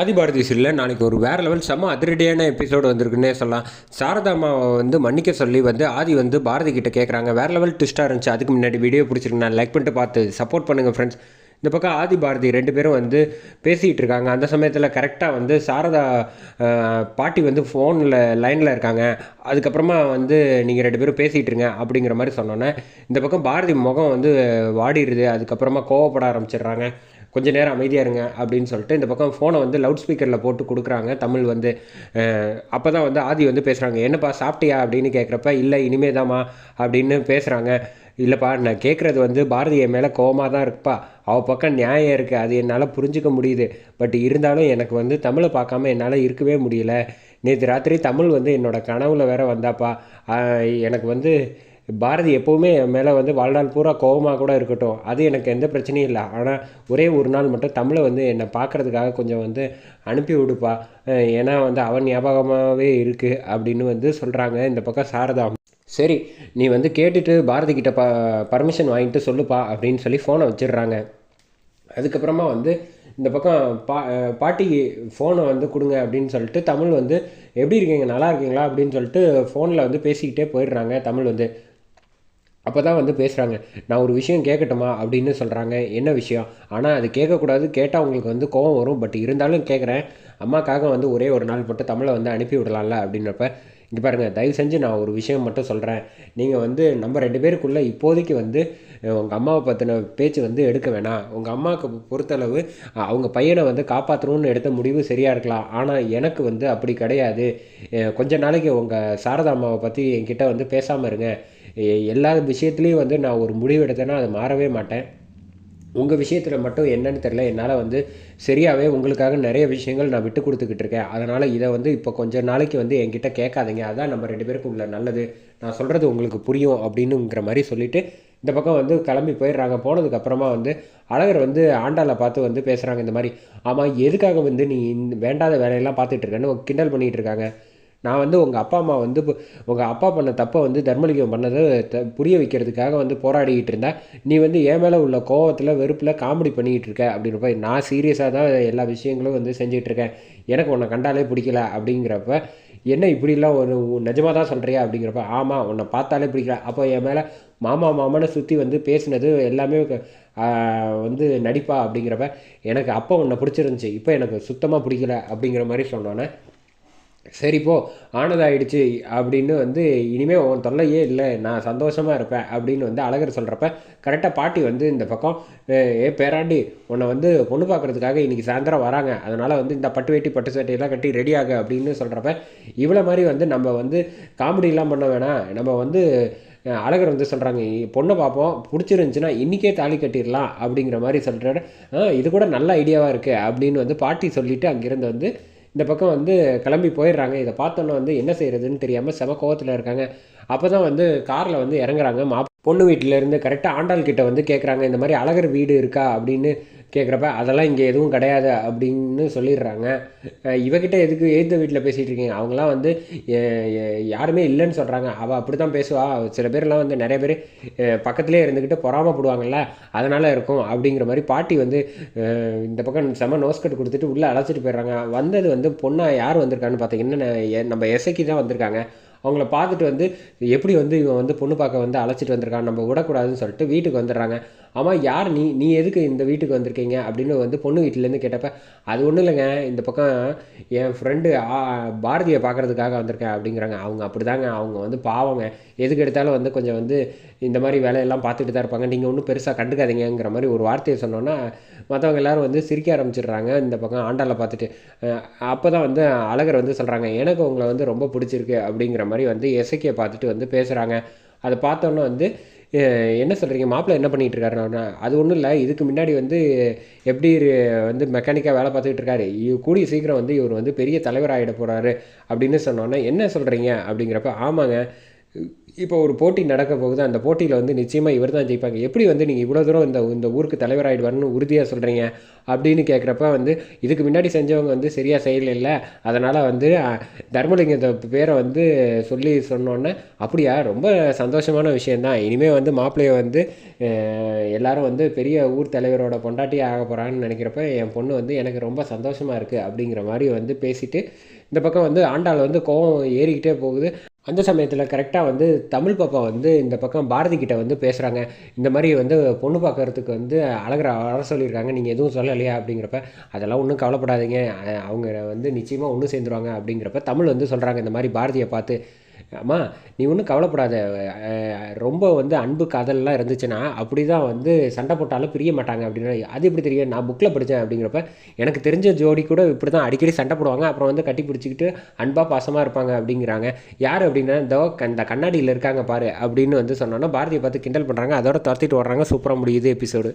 ஆதிபாரதி சீரியலில் நாளைக்கு ஒரு வேறு லெவல் செம்ம அதிரடியான எபிசோடு வந்திருக்குன்னே சொல்லலாம். சாரதாமாவை வந்து மன்னிக்க சொல்லி வந்து ஆதி வந்து பாரதி கிட்ட கேட்குறாங்க வேறு லெவல் ட்விஸ்ட்டாக இருந்துச்சு. அதுக்கு முன்னாடி வீடியோ பிடிச்சிருக்கு நான் லைக் பண்ணிட்டு பார்த்து சப்போர்ட் பண்ணுங்கள் ஃப்ரெண்ட்ஸ் இந்த பக்கம் ஆதி பாரதி ரெண்டு பேரும் வந்து பேசிகிட்டு இருக்காங்க. அந்த சமயத்தில் கரெக்டாக வந்து சாரதா பாட்டி வந்து ஃபோனில் லைனில் இருக்காங்க. அதுக்கப்புறமா வந்து நீங்கள் ரெண்டு பேரும் பேசிகிட்டு இருங்க அப்படிங்கிற மாதிரி சொன்னோன்னே இந்த பக்கம் பாரதி முகம் வந்து வாடிடுது. அதுக்கப்புறமா கோவப்பட ஆரம்பிச்சிடுறாங்க. கொஞ்ச நேரம் அமைதியாக இருங்க அப்படின்னு சொல்லிட்டு இந்த பக்கம் ஃபோனை வந்து லவுட் ஸ்பீக்கரில் போட்டு கொடுக்குறாங்க. தமிழ் வந்து அப்போ தான் வந்து ஆதி வந்து பேசுகிறாங்க என்னப்பா சாப்பிட்டியா? அப்படின்னு கேட்குறப்ப இல்லை இனிமே தாம்மா அப்படின்னு பேசுகிறாங்க இல்லைப்பா நான் கேட்குறது வந்து பாரதி மேலே கோவமாக தான் இருப்பா. அவள் பக்கம் நியாயம் இருக்குது அது என்னால் புரிஞ்சுக்க முடியுது. பட் இருந்தாலும் எனக்கு வந்து தமிழை பார்க்காம என்னால் இருக்கவே முடியல. நேற்று ராத்திரி தமிழ் வந்து என்னோட கனவுல வேற வந்தாப்பா. எனக்கு வந்து பாரதி எப்போவுமே என் மேலே வந்து வாழ்நாள் பூரா கோபமாக கூட இருக்கட்டும். அது எனக்கு எந்த பிரச்சனையும் இல்லை. ஆனால் ஒரே ஒரு நாள் மட்டும் தமிழை வந்து என்னை பார்க்கறதுக்காக கொஞ்சம் வந்து அனுப்பி விடுப்பா. ஏன்னா வந்து அவன் ஞாபகமாகவே இருக்குது அப்படின்னு வந்து சொல்கிறாங்க இந்த பக்கம் சாரதா. சரி நீ வந்து கேட்டுட்டு பாரதி கிட்ட ப பர்மிஷன் வாங்கிட்டு சொல்லுப்பா அப்படின்னு சொல்லி ஃபோனை வச்சிடுறாங்க. அதுக்கப்புறமா வந்து இந்த பக்கம் பா பாட்டி பாட்டிக்கு ஃபோனை வந்து கொடுங்க அப்படின்னு சொல்லிட்டு தமிழ் வந்து எப்படி இருக்கீங்க? நல்லா இருக்கீங்களா? அப்படின்னு சொல்லிட்டு ஃபோனில் வந்து பேசிக்கிட்டே போயிடுறாங்க தமிழ் வந்து. அப்போ தான் வந்து பேசுகிறாங்க நான் ஒரு விஷயம் கேட்கட்டுமா அப்படின்னு சொல்கிறாங்க என்ன விஷயம்? ஆனால் அது கேட்கக்கூடாது கேட்டால் உங்களுக்கு வந்து கோவம் வரும். பட் இருந்தாலும் கேட்குறேன் அம்மாக்காக வந்து ஒரே ஒரு நாள் மட்டும் தமிழை வந்து அனுப்பி விடலாம்ல அப்படின்றப்ப இங்கே பாருங்கள் தயவு செஞ்சு நான் ஒரு விஷயம் மட்டும் சொல்கிறேன் நீங்கள் வந்து நம்ம ரெண்டு பேருக்குள்ளே இப்போதைக்கு வந்து உங்கள் அம்மாவை பற்றின பேச்சு வந்து எடுக்க வேணாம். உங்கள் அம்மாவுக்கு பொறுத்தளவு அவங்க பையனை வந்து காப்பாற்றணும்னு எடுத்த முடிவு சரியாக இருக்கலாம். ஆனால் எனக்கு வந்து அப்படி கிடையாது. கொஞ்ச நாளைக்கு உங்கள் சாரதா அம்மாவை பற்றி என்கிட்ட வந்து பேசாமல் இருங்க. எல்லா விஷயத்துலேயும் வந்து நான் ஒரு முடிவு எடுத்தேன்னா அது மாறவே மாட்டேன். உங்கள் விஷயத்தில் மட்டும் என்னன்னு தெரில என்னால் வந்து சரியாகவே உங்களுக்காக நிறைய விஷயங்கள் நான் விட்டு கொடுத்துக்கிட்டு இருக்கேன். அதனால் இதை வந்து இப்போ கொஞ்ச நாளைக்கு வந்து என்கிட்ட கேட்காதீங்க. அதான் நம்ம ரெண்டு பேருக்கும் உள்ள நல்லது. நான் சொல்கிறது உங்களுக்கு புரியும் அப்படின்னுங்கிற மாதிரி சொல்லிவிட்டு இந்த பக்கம் வந்து கிளம்பி போயிடுறாங்க. போனதுக்கப்புறமா வந்து அழகர் வந்து ஆண்டாளை பார்த்து வந்து பேசுகிறாங்க இந்த மாதிரி. ஆமாம் எதுக்காக வந்து நீ இந்த வேண்டாத வேலையெல்லாம் பார்த்துட்டு இருக்கேன்னு கிண்டல் பண்ணிகிட்டு இருக்காங்க. நான் வந்து உங்கள் அப்பா அம்மா வந்து உங்கள் அப்பா பண்ண தப்பை வந்து தர்மலிங்கம் பண்ணதை த புரிய வைக்கிறதுக்காக வந்து போராடிக்கிட்டு இருந்தேன் நீ வந்து என் மேலே உள்ள கோவத்தில் வெறுப்பில் காமெடி பண்ணிக்கிட்டு இருக்க அப்படின்றப்ப நான் சீரியஸாக தான் எல்லா விஷயங்களும் வந்து செஞ்சுட்டு இருக்கேன். எனக்கு உன்னை கண்டாலே பிடிக்கல அப்படிங்கிறப்ப என்ன இப்படிலாம் ஒரு நிஜமாக தான் சொல்கிறியா அப்படிங்கிறப்ப ஆமாம் உன்னை பார்த்தாலே பிடிக்கல. அப்போ என் மேலே மாமா மாமான்னு சுற்றி வந்து பேசினது எல்லாமே வந்து நடிப்பா அப்படிங்கிறப்ப எனக்கு அப்போ உன்னை பிடிச்சிருந்துச்சி. இப்போ எனக்கு சுத்தமாக பிடிக்கல அப்படிங்கிற மாதிரி சொன்னோன்னே சரி போ ஆனதாயிடுச்சு அப்படின்னு வந்து இனிமேல் உன் தொல்லையே இல்லை நான் சந்தோஷமாக இருப்பேன் அப்படின்னு வந்து அழகர் சொல்கிறப்ப கரெக்டாக பாட்டி வந்து இந்த பக்கம் ஏ பேராண்டி உன்னை வந்து பொண்ணு பார்க்குறதுக்காக இன்றைக்கி சாயந்தரம் வராங்க. அதனால் வந்து இந்த பட்டு வேட்டி பட்டு சட்டையெல்லாம் கட்டி ரெடி ஆகு அப்படின்னு சொல்கிறப்ப இவ்வளோ மாதிரி வந்து நம்ம வந்து காமெடியெலாம் பண்ண வேணாம். நம்ம வந்து அழகர் வந்து சொல்கிறாங்க பொண்ணை பார்ப்போம். பிடிச்சிருந்துச்சுன்னா இன்றைக்கே தாலி கட்டிடலாம் அப்படிங்கிற மாதிரி சொல்கிறாரு இது கூட நல்ல ஐடியாவாக இருக்குது அப்படின்னு வந்து பாட்டி சொல்லிவிட்டு அங்கேருந்து வந்து இந்த பக்கம் வந்து கிளம்பி போயிடுறாங்க. இதை பார்த்தோன்னே வந்து என்ன செய்கிறதுன்னு தெரியாமல் செம கோவத்தில் இருக்காங்க. அப்போ தான் வந்து காரில் வந்து இறங்குறாங்க. மாப் பொண்ணு வீட்டிலேருந்து கரெக்டாக ஆண்டாள் கிட்ட வந்து கேட்குறாங்க இந்த மாதிரி அழகர் வீடு இருக்கா அப்படின்னு கேட்குறப்ப அதெல்லாம் இங்கே எதுவும் கிடையாது அப்படின்னு சொல்லிடுறாங்க. இவகிட்ட எதுக்கு எய்த்த வீட்டில் பேசிகிட்டு இருக்கீங்க? அவங்களாம் வந்து யாருமே இல்லைன்னு சொல்கிறாங்க அவள் அப்படி தான் பேசுவா. சில பேர்லாம் வந்து நிறைய பேர் பக்கத்துலேயே இருந்துக்கிட்டு பொறாமப்படுவாங்கள்ல அதனால் இருக்கும் அப்படிங்கிற மாதிரி பாட்டி வந்து இந்த பக்கம் செம நோஸ்கட் கொடுத்துட்டு உள்ளே அழைச்சிட்டு போயிடுறாங்க. வந்தது வந்து பொண்ணாக யார் வந்திருக்கான்னு பார்த்தீங்கன்னா ந- நம்ம எசைக்கு தான் வந்திருக்காங்க. அவங்கள பார்த்துட்டு வந்து எப்படி வந்து இவன் வந்து பொண்ணு பார்க்க வந்து அழைச்சிட்டு வந்திருக்கான் நம்ம விடக்கூடாதுன்னு சொல்லிட்டு வீட்டுக்கு வந்துடுறாங்க. ஆமாம் யார் நீ நீ எதுக்கு இந்த வீட்டுக்கு வந்திருக்கீங்க? அப்படின்னு வந்து பொண்ணு வீட்டிலேருந்து கேட்டப்ப அது ஒன்றும் இல்லைங்க. இந்த பக்கம் என் ஃப்ரெண்டு பாரதியை பார்க்கறதுக்காக வந்திருக்கேன் அப்படிங்கிறாங்க. அவங்க அப்படிதாங்க. அவங்க வந்து பாவங்க. எதுக்கு எடுத்தாலும் வந்து கொஞ்சம் வந்து இந்த மாதிரி வேலையெல்லாம் பார்த்துட்டு தான் இருப்பாங்க. நீங்கள் ஒன்றும் பெருசாக கண்டுக்காதீங்கிற மாதிரி ஒரு வார்த்தையை சொன்னோன்னா மற்றவங்க எல்லாரும் வந்து சிரிக்க ஆரம்பிச்சிடுறாங்க. இந்த பக்கம் ஆண்டாளை பார்த்துட்டு அப்போ தான் வந்து அழகர் வந்து சொல்கிறாங்க எனக்கு உங்களை வந்து ரொம்ப பிடிச்சிருக்கு அப்படிங்கிற மாதிரி வந்து இசைக்கியை பார்த்துட்டு வந்து பேசுகிறாங்க அதை பார்த்தோன்னே வந்து என்ன சொல்கிறீங்க மாப்பிள்ளை என்ன பண்ணிகிட்டு இருக்காருன்னா அது ஒன்றும் இல்லை. இதுக்கு முன்னாடி வந்து எப்படி வந்து மெக்கானிக்காக வேலை பார்த்துக்கிட்டு இருக்காரு? இவ கூடிய சீக்கிரம் வந்து இவர் வந்து பெரிய தலைவர் ஆகிட போகிறாரு அப்படின்னு சொன்னோன்னே என்ன சொல்கிறீங்க அப்படிங்கிறப்ப ஆமாங்க இப்போ ஒரு போட்டி நடக்க போகுது அந்த போட்டியில் வந்து நிச்சயமாக இவர் தான் ஜெயிப்பாங்க. எப்படி வந்து நீங்கள் இவ்வளோ தூரம் இந்த இந்த ஊருக்கு தலைவராகிடுவார்னு உறுதியாக சொல்கிறீங்க அப்படின்னு கேட்குறப்ப வந்து இதுக்கு முன்னாடி செஞ்சவங்க வந்து சரியாக செய்யலை அதனால் வந்து தர்மலிங்கத்தை பேரை வந்து சொல்லி சொன்னோன்னே அப்படியா? ரொம்ப சந்தோஷமான விஷயந்தான் இனிமேல் வந்து மாப்பிள்ளையை வந்து எல்லாரும் வந்து பெரிய ஊர் தலைவரோட பொண்டாட்டியே ஆக போகிறான்னு நினைக்கிறப்ப என் பொண்ணு வந்து எனக்கு ரொம்ப சந்தோஷமாக இருக்குது அப்படிங்கிற மாதிரி வந்து பேசிட்டு இந்த பக்கம் வந்து ஆண்டாள் வந்து கோவம் ஏறிக்கிட்டே போகுது. அந்த சமயத்தில் கரெக்டாக வந்து தமிழ் பாப்பா வந்து இந்த பக்கம் பாரதி கிட்ட வந்து பேசுகிறாங்க இந்த மாதிரி வந்து பொண்ணு பார்க்கறதுக்கு வந்து அழகிற வர சொல்லியிருக்காங்க. நீங்கள் எதுவும் சொல்லலையா அப்படிங்கிறப்ப அதெல்லாம் ஒன்றும் கவலைப்படாதீங்க. அவங்க வந்து நிச்சயமாக ஒன்று சேர்ந்துருவாங்க அப்படிங்கிறப்ப தமிழ் வந்து சொல்கிறாங்க இந்த மாதிரி பாரதியை பார்த்து அம்மா நீ ஒன்றும் கவலைப்படாத. ரொம்ப வந்து அன்பு காதல்லாம் இருந்துச்சுன்னா அப்படி தான் வந்து சண்டை போட்டாலும் பிரிய மாட்டாங்க அப்படின்னா அது எப்படி தெரியும்? நான் புக்கில் படித்தேன் அப்படிங்கிறப்ப எனக்கு தெரிஞ்ச ஜோடி கூட இப்படி தான் அடிக்கடி சண்டை போடுவாங்க. அப்புறம் வந்து கட்டி பிடிச்சிக்கிட்டு அன்பாக பாசமாக இருப்பாங்க அப்படிங்கிறாங்க. யார் அப்படின்னா இந்த இந்த கண்ணாடியில் இருக்காங்க பாரு அப்படின்னு வந்து சொன்னோன்னா பாரதியை பார்த்து கிண்டல் பண்ணுறாங்க அதோட துரத்திட்டு வர்றாங்க சூப்பராக முடியுது எபிசோடு